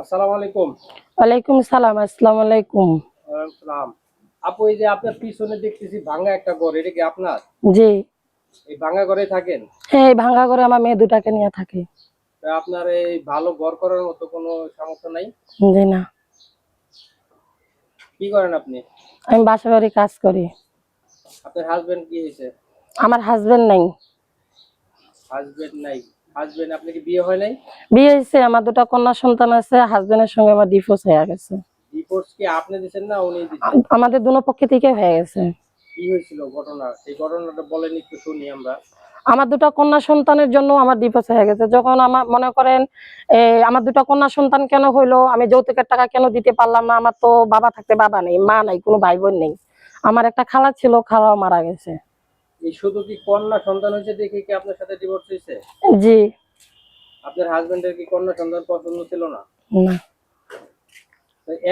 আসসালামু আলাইকুম। ওয়ালাইকুম সালাম আসসালামু আলাইকুম। সালাম। আপু এই যে আপনার পিছনে দেখতেছি ভাঙা একটা ঘর এটা কি আপনার? জি। এই ভাঙা ঘরে থাকেন? হ্যাঁ এই ভাঙ্গা করে আমার মেয়ে দুটাকে নিয়ে থাকি। আপনার এই ভালো ঘর করার মতো কোনো সামর্থ্য নাই? জি না। কি করেন আপনি? আমি বাসা বাড়ি কাজ করি। আপনার হাজবেন্ড কি হয়েছে? আমার হাজবেন্ড নাই। হাজবেন্ড নাই। হাজবেন্ড কি বিয়ে হয় নাই? বিয়ে হয়েছে আমার দুটা কন্যা সন্তান আছে হাজবেন্ডের সঙ্গে আমার ডিভোর্স হয়ে গেছে। ডিভোর্স কি আপনি দিচ্ছেন না উনি আম- আমাদের দুনো পক্ষে থেকে হয়ে গেছে। কি হয়েছিল ঘটনা? সেই ঘটনাটা বলেন একটু শুনি আমরা। আমার দুটা কন্যা সন্তানের জন্য আমার ডিভোর্স হয়ে গেছে। যখন আমার মনে করেন আমার দুটা কন্যা সন্তান কেন হইল আমি যৌতুকের টাকা কেন দিতে পারলাম না? আমার তো বাবা থাকতে বাবা নেই মা নাই কোনো ভাই বোন নেই। আমার একটা খালা ছিল খালাও মারা গেছে। এই শুধু কি কন্যা সন্তান হয়েছে দেখে কি আপনার সাথে ডিভোর্স হয়েছে? জি। আপনার হাজবেন্ডের কি কন্যা সন্তান পছন্দ ছিল না? না।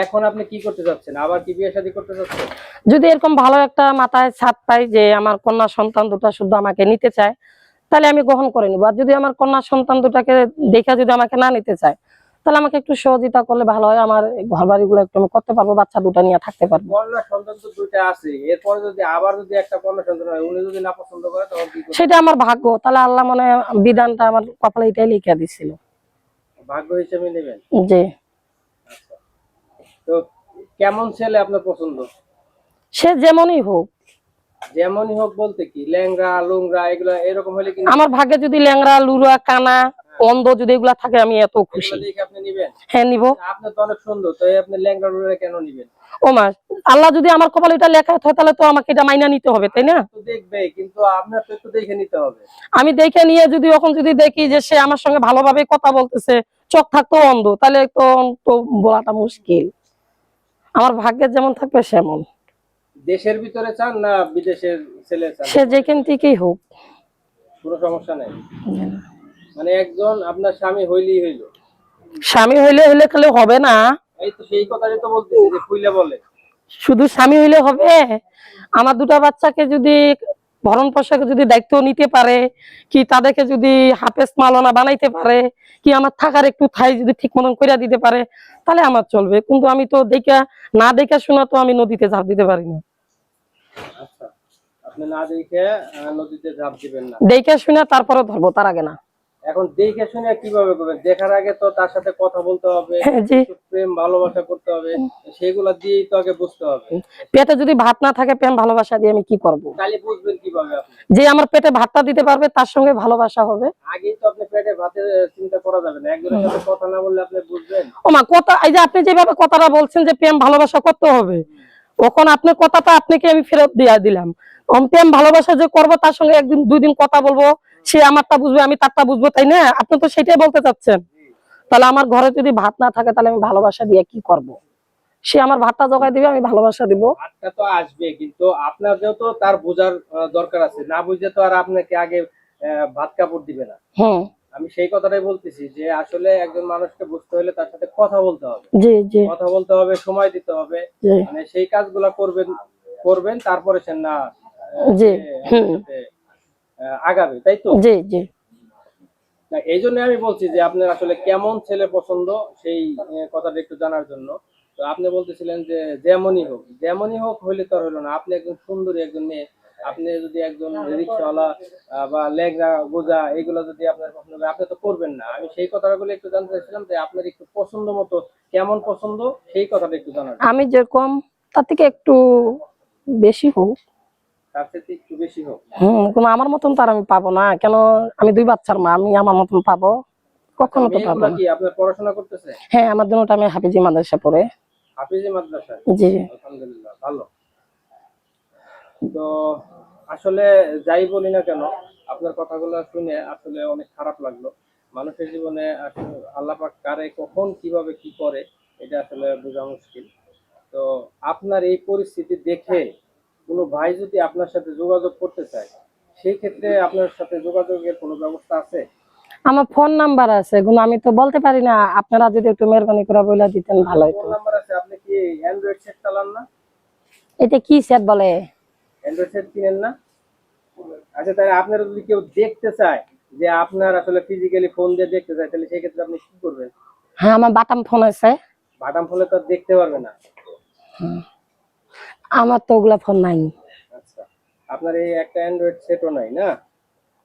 এখন আপনি কি করতে চাচ্ছেন? আবার কি বিয়ে শাদী করতে চাচ্ছেন? যদি এরকম ভালো একটা মাথায় ছাদ পাই যে আমার কন্যা সন্তান দুটা শুধু আমাকে নিতে চায় তাহলে আমি গ্রহণ করে নিবো। আর যদি আমার কন্যা সন্তান দুটাকে দেখে যদি আমাকে না নিতে চায় তাহলে আমাকে একটু সহযোগিতা করলে ভালো হয়। আমার ঘর বাড়িগুলো একটু আমি করতে পারব বাচ্চা দুটা নিয়ে থাকতে পারব। সেটা আমার ভাগ্য। তাহলে আল্লাহ মনে বিধানটা আমার কপালে এটাই লিখে দিছিল। ভাগ্য হিসেবে নেবেন? তো কেমন ছেলে আপনার পছন্দ? সে যেমনই হোক। যেমনই হোক বলতে কি ল্যাংরা লুংরা এগুলা এরকম হলে কি আমার ভাগ্যে যদি ল্যাংরা লুরা কানা অন্ধ যদি এগুলা থাকে আমি এত খুশি। হ্যাঁ নিব। আপনি তো অনেক সুন্দর তো আপনি ল্যাংরা লুংরা কেন নিবেন? ও মা আল্লাহ যদি আমার কপালে এটা লেখা হয় তাহলে তো আমাকে এটা মাইনা নিতে হবে তাই না? তো দেখবে কিন্তু আপনার তো একটু দেখে নিতে হবে। আমি দেখে নিয়ে যদি এখন যদি দেখি যে সে আমার সঙ্গে ভালোভাবে কথা বলতেছে চোখ থাকতো অন্ধ তাহলে তো তো বলাটা মুশকিল। আমার ভাগ্যের যেমন থাকবে সেমন। দেশের ভিতরে চান না বিদেশের ছেলে চান? সে যেখান থেকেই হোক। কোনো সমস্যা নাই? মানে একজন আপনার স্বামী হইলেই হইল। স্বামী হইলে হইলে খালি হবে না। এই তো সেই কথাই তো বলতেছি যে বলে। শুধু স্বামী হইলে হবে? আমার দুটা বাচ্চাকে যদি ভরণ যদি দায়িত্ব নিতে পারে কি তাদেরকে যদি হাফেজ মালনা বানাইতে পারে কি আমার থাকার একটু ঠাই যদি ঠিক মতন করে দিতে পারে তাহলে আমার চলবে। কিন্তু আমি তো দেখা না দেখা শোনা তো আমি নদীতে ঝাঁপ দিতে পারি না। আচ্ছা আপনি না দেখে নদীতে ঝাঁপ দিবেন না। দেখে শুনে তারপরে ধরবো তার আগে না। এখন দেখে শুনে কীভাবে করবেন দেখার আগে তো তার সাথে কথা বলতে হবে হ্যাঁ, প্রেম ভালোবাসা করতে হবে সেগুলা দিয়েই তো আগে বুঝতে হবে। পেটে যদি ভাত না থাকে প্রেম ভালোবাসা দিয়ে আমি কি করব। তাহলে বুঝবেন কীভাবে যে আমার পেটে ভাতটা দিতে পারবে তার সঙ্গে ভালোবাসা হবে। আগেই তো আপনি পেটে ভাতে চিন্তা করা যাবে না। একজনের সাথে কথা না বললে আপনি বুঝবেন। ও মা কথা এই যে আপনি যেভাবে কথাটা বলছেন যে প্রেম ভালোবাসা করতে হবে ওখন আপনার কথাটা আপনাকে আমি ফেরত দিয়ে দিলাম। প্রেম ভালোবাসা যে করব তার সঙ্গে একদিন দুই দিন কথা বলব সে আমারটা বুঝবে আমি তারটা বুঝব তাই না? আপনি তো সেটাই বলতে চাচ্ছেন। তাহলে আমার ঘরে যদি ভাত না থাকে তাহলে আমি ভালোবাসা দিয়ে কি করব। সে আমার ভাতটা জোগাই দিবে আমি ভালোবাসা দিব। ভাতটা তো আসবে কিন্তু আপনার যেহেতু তার বোঝার দরকার আছে না বুঝে তো আর আপনাকে আগে ভাত কাপড় দিবে না। হুম। আমি সেই কথাটাই বলতেছি যে আসলে একজন মানুষকে বুঝতে হলে তার সাথে কথা বলতে হবে। কথা বলতে হবে সময় দিতে হবে। মানে সেই কাজগুলা করবেন করবেন তারপরে সে না জি। আগাবে তাই তো? জি জি। না, এই জন্য আমি বলছি যে আপনার আসলে কেমন ছেলে পছন্দ সেই কথাটা একটু জানার জন্য। তো আপনি বলতেছিলেন যে যেমনই হোক যেমনই হোক হইলে তো হইল না। আপনি একজন সুন্দরী একজন মেয়ে। আপনি যদি একজন রিক্সাওয়ালা বা লেগরা গোজা এগুলো যদি আপনার পছন্দ হয় আপনি তো করবেন না। আমি সেই কথাগুলো একটু জানতে চাইছিলাম যে আপনার একটু পছন্দ মতো কেমন পছন্দ সেই কথাটা একটু জানার আমি যেরকম তার থেকে একটু বেশি হোক। হম কোনো আমার মতন তার আমি পাবো না। কেন? আমি দুই বাচ্চার মা আমি আমার মতন পাবো। কখনো তো পাবো না। পড়াশোনা করতেছে? হ্যাঁ আমার দুটা আমি হাফিজি মাদ্রাসা পড়ে। হাফিজি জি। আলহামদুলিল্লাহ ভালো। তো আসলে যাই বলি না কেন আপনার কথাগুলো শুনে আসলে অনেক খারাপ লাগল। মানুষের জীবনে আল্লাহ পাক কারে কখন কীভাবে কি করে এটা আসলে বোঝা মুশকিল। তো আপনার এই পরিস্থিতি দেখে কোনো ভাই যদি আপনার সাথে যোগাযোগ করতে চায় সেই ক্ষেত্রে আপনার সাথে যোগাযোগের কোনো ব্যবস্থা আছে? আমার ফোন নাম্বার আছে কিন্তু আমি তো বলতে পারি না আপনারা যদি একটু মেহরবানি করে বলে দিতেন ভালো হতো ফোন নাম্বার আছে আপনি কি অ্যান্ড্রয়েড সেট চালান না? এটা কি সেট বলে? অ্যান্ড্রয়েড সেট কিনেন না? আচ্ছা তাহলে আপনারা যদি কেউ দেখতে চায় যে আপনার আসলে ফিজিক্যালি ফোন দিয়ে দেখতে চায় তাহলে সেই ক্ষেত্রে আপনি কি করবেন? হ্যাঁ আমার বাটাম ফোন আছে। বাটাম ফোনে তো দেখতে পারবে না। আমার তো ওগুলা ফোন নাই। আচ্ছা আপনার এই একটা অ্যান্ড্রয়েড সেটও নাই না?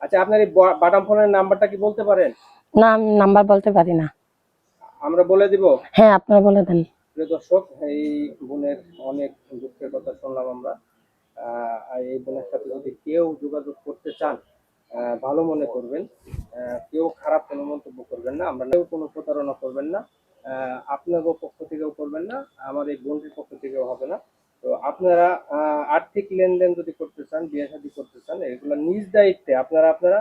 আচ্ছা আপনার এই বাটাম ফোনের নাম্বারটা কি বলতে পারেন? না আমি নাম্বার বলতে পারি না। আমরা বলে দিব? হ্যাঁ আপনারা বলে দেন। প্রিয় দর্শক এই বোনের অনেক দুঃখের কথা শুনলাম আমরা। এই বোনের সাথে যদি কেউ যোগাযোগ করতে চান ভালো মনে করবেন। কেউ খারাপ কোনো মন্তব্য করবেন না। আমরা কেউ কোনো প্রতারণা করবেন না। আহ, আপনার পক্ষ থেকেও করবেন না। আমার এই বোনটির পক্ষ থেকেও হবে না। তো আপনারা আর্থিক লেনদেন যদি করতে চান বিয়ে শাদি করতে চান, এগুলো নিজ দায়িত্বে আপনারা আপনারা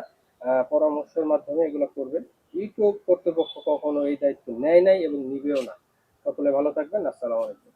পরামর্শের মাধ্যমে এগুলো করবেন। ইউটিউব কর্তৃপক্ষ কখনো এই দায়িত্ব নেয় নাই এবং নিবেও না। সকলে ভালো থাকবেন। আসসালামু আলাইকুম।